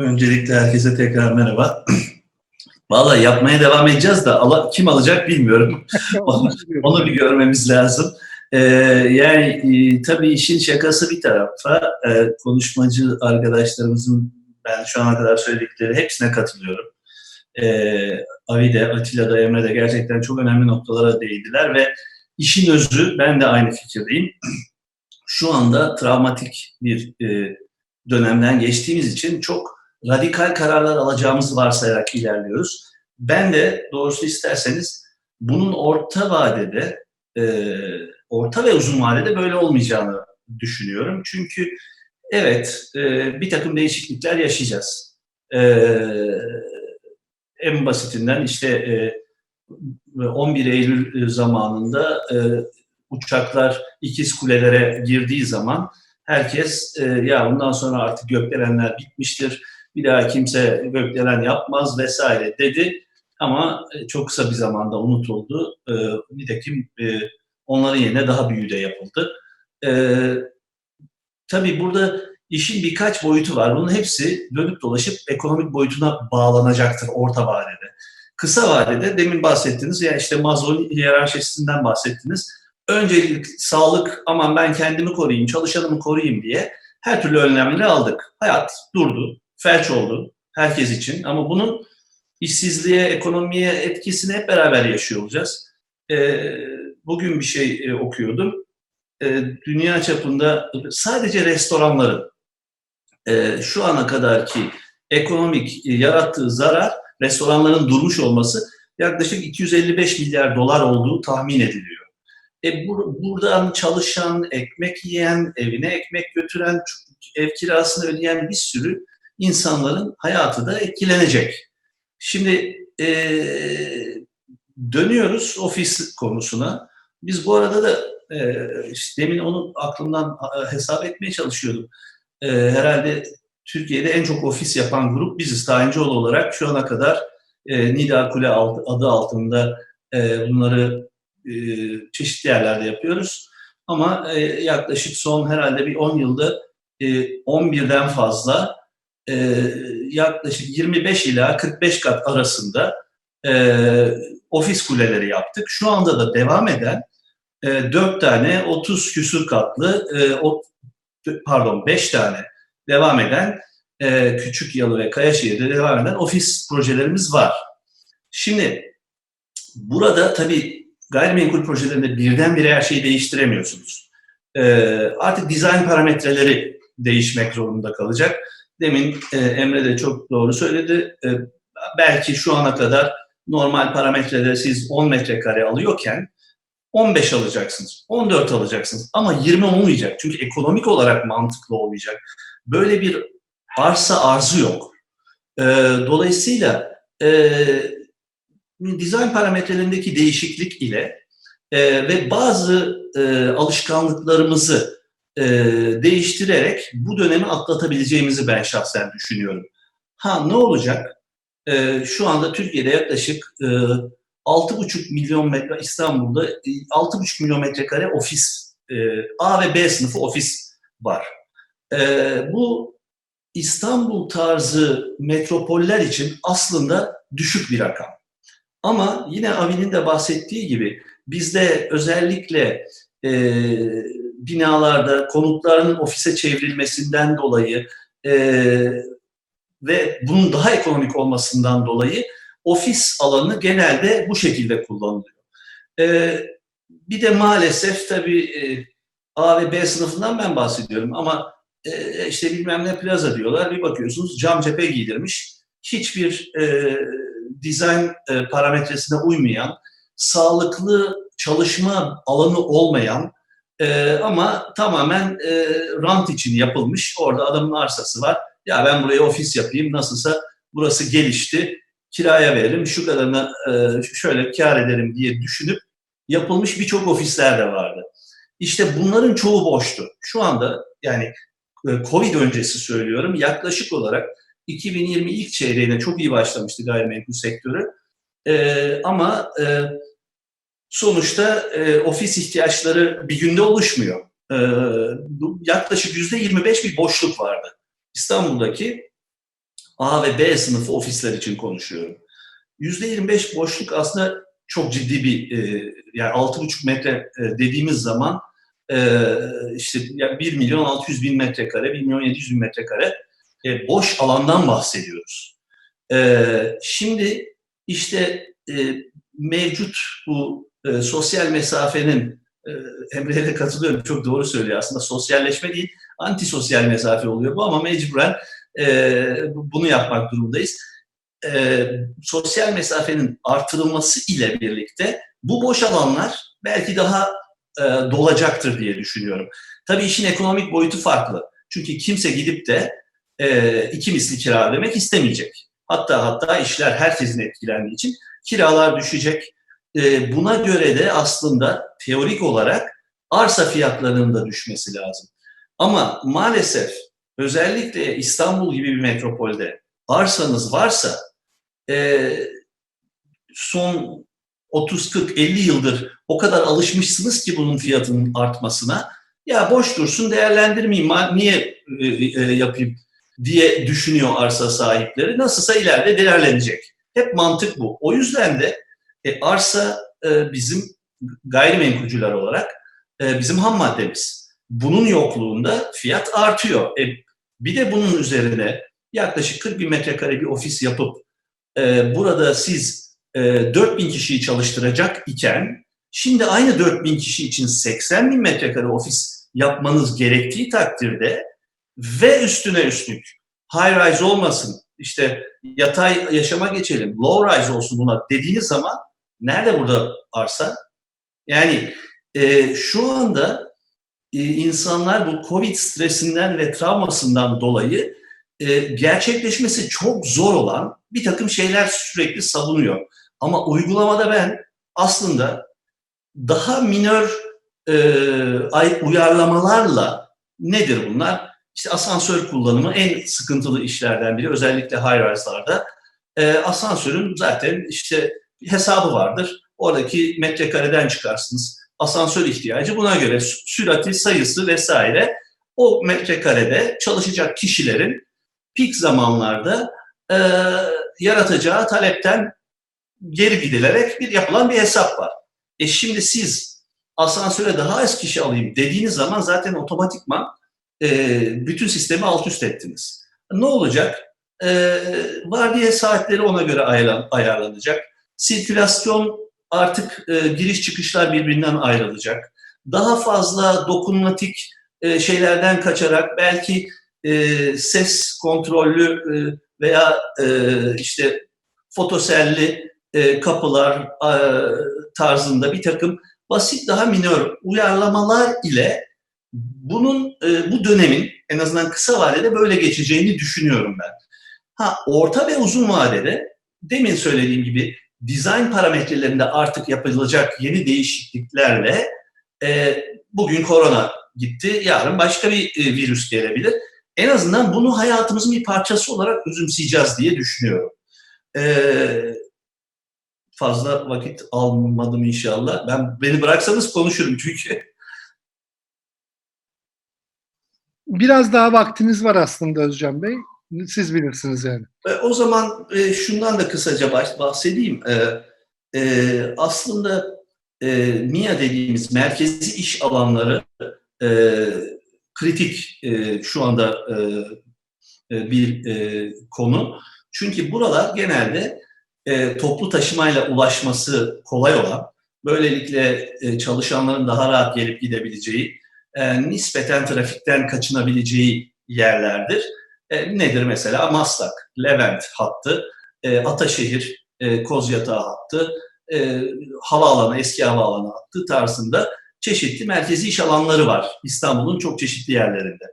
Öncelikle herkese tekrar merhaba. Vallahi yapmaya devam edeceğiz de ala- kim alacak bilmiyorum. onu, onu bir görmemiz lazım. Ee, yani e, tabii işin şakası bir tarafa e, konuşmacı arkadaşlarımızın ben şu ana kadar söyledikleri hepsine katılıyorum. Ee, Avi de, Atilla da, Emre de gerçekten çok önemli noktalara değindiler ve işin özü ben de aynı fikirdeyim. Şu anda travmatik bir e, dönemden geçtiğimiz için çok radikal kararlar alacağımızı varsayarak ilerliyoruz. Ben de doğrusu isterseniz bunun orta vadede, e, orta ve uzun vadede böyle olmayacağını düşünüyorum. Çünkü evet e, bir takım değişiklikler yaşayacağız. E, en basitinden işte e, 11 Eylül zamanında e, uçaklar ikiz kulelere girdiği zaman herkes e, ya bundan sonra artık gökdelenler bitmiştir, bir daha kimse gökdelen yapmaz vesaire dedi. Ama e, çok kısa bir zamanda unutuldu. E, nitekim e, onların yerine daha büyüğü de yapıldı. E, tabii burada işin birkaç boyutu var. Bunun hepsi dönüp dolaşıp ekonomik boyutuna bağlanacaktır orta vadede. Kısa vadede demin bahsettiniz ya işte Maslow'un hiyerarşisinden bahsettiniz. Öncelik sağlık aman ben kendimi koruyayım, çalışanımı koruyayım diye her türlü önlemleri aldık. Hayat durdu, felç oldu herkes için ama bunun işsizliğe, ekonomiye etkisini hep beraber yaşıyor olacağız. Ee, bugün bir şey e, okuyordum. Ee, dünya çapında sadece restoranların e, şu ana kadarki ekonomik e, yarattığı zarar, restoranların durmuş olması yaklaşık 255 milyar dolar olduğu tahmin ediliyor. E, bur buradan çalışan, ekmek yiyen, evine ekmek götüren, ev kirasını ödeyen bir sürü insanların hayatı da etkilenecek. Şimdi e, dönüyoruz ofis konusuna. Biz bu arada da e, işte demin onu aklımdan hesap etmeye çalışıyordum. E, herhalde Türkiye'de en çok ofis yapan grup biziz. Tayincioğlu olarak şu ana kadar e, Nida Kule adı altında e, bunları e, çeşitli yerlerde yapıyoruz. Ama e, yaklaşık son herhalde bir 10 yılda e, 11'den fazla e, yaklaşık 25 ila 45 kat arasında e, ofis kuleleri yaptık. Şu anda da devam eden e, 4 tane 30 küsur katlı, e, o, pardon 5 tane devam eden e, Küçük Yalı ve Kayaşehir'de devam eden ofis projelerimiz var. Şimdi burada tabii gayrimenkul projelerinde birdenbire her şeyi değiştiremiyorsunuz. E, artık dizayn parametreleri değişmek zorunda kalacak. Demin e, Emre de çok doğru söyledi. E, belki şu ana kadar normal parametrede siz 10 metrekare alıyorken 15 alacaksınız, 14 alacaksınız ama 20 olmayacak. Çünkü ekonomik olarak mantıklı olmayacak. Böyle bir arsa arzı yok. E, dolayısıyla e, dizayn parametrelerindeki değişiklik ile e, ve bazı e, alışkanlıklarımızı e, değiştirerek bu dönemi atlatabileceğimizi ben şahsen düşünüyorum. Ha ne olacak? E, şu anda Türkiye'de yaklaşık e, 6,5 milyon metre İstanbul'da 6,5 milyon metrekare ofis e, A ve B sınıfı ofis var. E, bu İstanbul tarzı metropoller için aslında düşük bir rakam. Ama yine Avi'nin de bahsettiği gibi bizde özellikle e, binalarda konutların ofise çevrilmesinden dolayı e, ve bunun daha ekonomik olmasından dolayı ofis alanı genelde bu şekilde kullanılıyor. E, bir de maalesef tabii e, A ve B sınıfından ben bahsediyorum ama e, işte bilmem ne plaza diyorlar bir bakıyorsunuz cam cephe giydirmiş hiçbir e, dizayn e, parametresine uymayan sağlıklı çalışma alanı olmayan e, ama tamamen e, rant için yapılmış. Orada adamın arsası var. Ya ben buraya ofis yapayım nasılsa burası gelişti. Kiraya veririm şu kadarına e, şöyle kar ederim diye düşünüp yapılmış birçok ofisler de vardı. İşte bunların çoğu boştu. Şu anda yani e, Covid öncesi söylüyorum yaklaşık olarak 2020 ilk çeyreğine çok iyi başlamıştı gayrimenkul sektörü. E, ama e, sonuçta e, ofis ihtiyaçları bir günde oluşmuyor. E, yaklaşık yüzde 25 bir boşluk vardı. İstanbul'daki A ve B sınıfı ofisler için konuşuyorum. %25 boşluk aslında çok ciddi bir e, yani 6,5 metre e, dediğimiz zaman e, işte yani 1 milyon 600 bin metrekare, 1 milyon 700 bin metrekare e, boş alandan bahsediyoruz. E, şimdi işte e, mevcut bu e, sosyal mesafenin e, Emre'ye de katılıyorum çok doğru söylüyor aslında sosyalleşme değil antisosyal mesafe oluyor bu ama mecburen e, bunu yapmak durumundayız. E, sosyal mesafenin artırılması ile birlikte bu boş alanlar belki daha e, dolacaktır diye düşünüyorum. Tabii işin ekonomik boyutu farklı. Çünkü kimse gidip de e, iki misli kira ödemek istemeyecek. Hatta hatta işler herkesin etkilendiği için kiralar düşecek. E, buna göre de aslında teorik olarak arsa fiyatlarının da düşmesi lazım. Ama maalesef özellikle İstanbul gibi bir metropolde arsanız varsa e, son 30, 40, 50 yıldır o kadar alışmışsınız ki bunun fiyatının artmasına. Ya boş dursun değerlendirmeyeyim, niye e, e, yapayım diye düşünüyor arsa sahipleri. Nasılsa ileride değerlenecek. Hep mantık bu. O yüzden de e, arsa e, bizim gayrimenkulcüler olarak e, bizim ham maddemiz. Bunun yokluğunda fiyat artıyor. E, bir de bunun üzerine yaklaşık 40 bin metrekare bir ofis yapıp e, burada siz e, 4 bin kişiyi çalıştıracak iken şimdi aynı 4 bin kişi için 80 bin metrekare ofis yapmanız gerektiği takdirde ve üstüne üstlük high rise olmasın, işte yatay yaşama geçelim, low rise olsun buna dediğiniz zaman nerede burada arsa? Yani e, şu anda e, insanlar bu Covid stresinden ve travmasından dolayı e, gerçekleşmesi çok zor olan bir takım şeyler sürekli savunuyor. Ama uygulamada ben aslında daha minör e, uyarlamalarla nedir bunlar? İşte asansör kullanımı en sıkıntılı işlerden biri özellikle high rise'larda. E, asansörün zaten işte hesabı vardır. Oradaki metrekareden çıkarsınız. Asansör ihtiyacı buna göre sürati, sayısı vesaire o metrekarede çalışacak kişilerin pik zamanlarda e, yaratacağı talepten geri gidilerek bir yapılan bir hesap var. E şimdi siz asansöre daha az kişi alayım dediğiniz zaman zaten otomatikman e, bütün sistemi alt üst ettiniz. Ne olacak? E, vardiya saatleri ona göre ayarlan, ayarlanacak. Sirkülasyon artık e, giriş çıkışlar birbirinden ayrılacak. Daha fazla dokunmatik e, şeylerden kaçarak belki e, ses kontrollü e, veya e, işte fotoselli e, kapılar e, tarzında bir takım basit daha minör uyarlamalar ile bunun e, bu dönemin en azından kısa vadede böyle geçeceğini düşünüyorum ben. Ha orta ve uzun vadede demin söylediğim gibi dizayn parametrelerinde artık yapılacak yeni değişikliklerle e, bugün korona gitti, yarın başka bir e, virüs gelebilir. En azından bunu hayatımızın bir parçası olarak özümseyeceğiz diye düşünüyorum. E, fazla vakit almadım inşallah. Ben beni bıraksanız konuşurum çünkü. Biraz daha vaktiniz var aslında Özcan Bey. Siz bilirsiniz yani. E, o zaman e, şundan da kısaca bahsedeyim. E, e, aslında e, MIA dediğimiz merkezi iş alanları e, kritik e, şu anda e, e, bir e, konu. Çünkü buralar genelde e, toplu taşımayla ulaşması kolay olan, böylelikle e, çalışanların daha rahat gelip gidebileceği, e, nispeten trafikten kaçınabileceği yerlerdir. E, nedir mesela? Maslak, Levent hattı, e, Ataşehir, e, Kozyatağı hattı, e, havaalanı, eski havaalanı hattı tarzında çeşitli merkezi iş alanları var İstanbul'un çok çeşitli yerlerinde.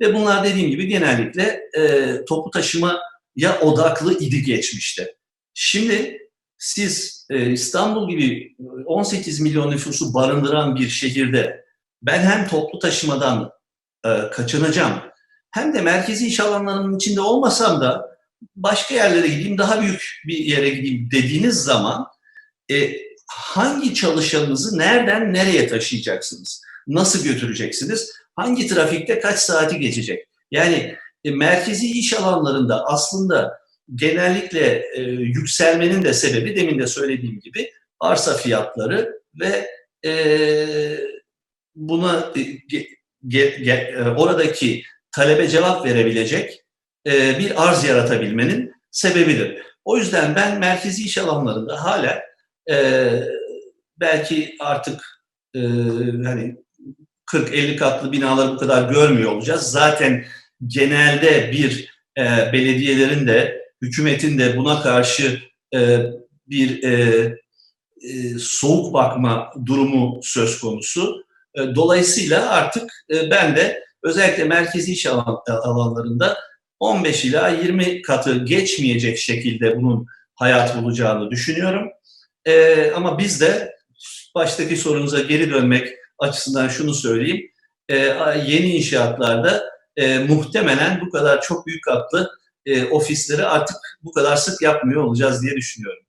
Ve bunlar dediğim gibi genellikle e, toplu taşımaya odaklı idi geçmişte. Şimdi siz İstanbul gibi 18 milyon nüfusu barındıran bir şehirde ben hem toplu taşımadan kaçınacağım hem de merkezi iş alanlarının içinde olmasam da başka yerlere gideyim, daha büyük bir yere gideyim dediğiniz zaman e, hangi çalışanınızı nereden nereye taşıyacaksınız? Nasıl götüreceksiniz? Hangi trafikte kaç saati geçecek? Yani e, merkezi iş alanlarında aslında genellikle e, yükselmenin de sebebi demin de söylediğim gibi arsa fiyatları ve e, buna e, ge, ge, e, oradaki talebe cevap verebilecek e, bir arz yaratabilmenin sebebidir. O yüzden ben merkezi iş alanlarında hala e, belki artık e, hani 40-50 katlı binaları bu kadar görmüyor olacağız. Zaten genelde bir e, belediyelerin de hükümetin de buna karşı e, bir e, e, soğuk bakma durumu söz konusu. E, dolayısıyla artık e, ben de özellikle merkezi iş alan, alanlarında 15 ila 20 katı geçmeyecek şekilde bunun hayat bulacağını düşünüyorum. E, ama biz de baştaki sorunuza geri dönmek açısından şunu söyleyeyim. E, yeni inşaatlarda e, muhtemelen bu kadar çok büyük katlı e, ofisleri artık bu kadar sık yapmıyor olacağız diye düşünüyorum.